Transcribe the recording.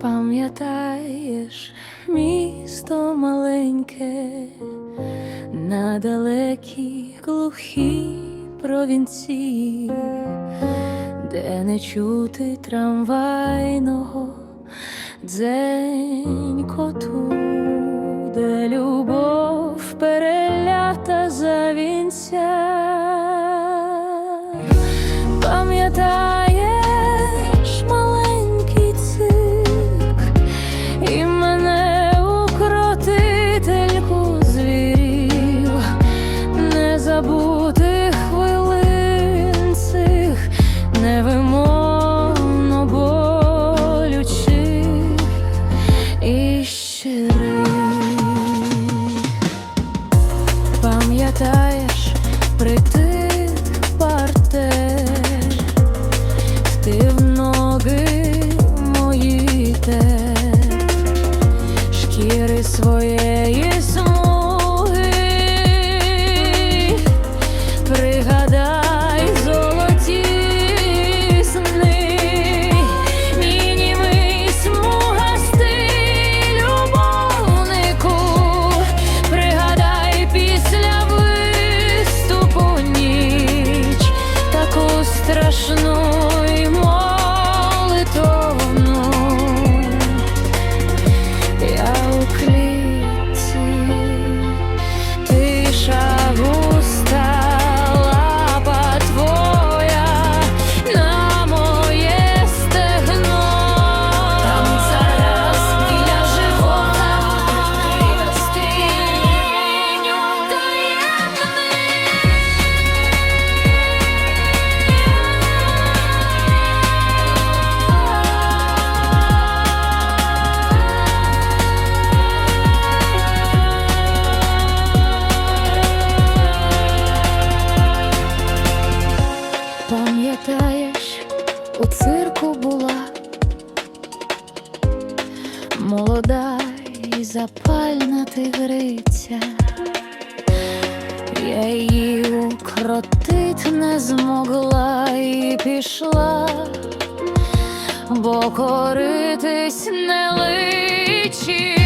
Пам'ятаєш місто маленьке на далекій глухій провінції, де не чути трамвайного дзенькоту, де любов перелята за не забути хвилин цих невимовно болючих і щирих. Пам'ятаєш притих партер, ти в ноги мої те, шкіри своєї страшну Пам'ятаєш, у цирку була молода і запальна тигриця. Я її укротить не змогла і пішла, бо коритись не личить.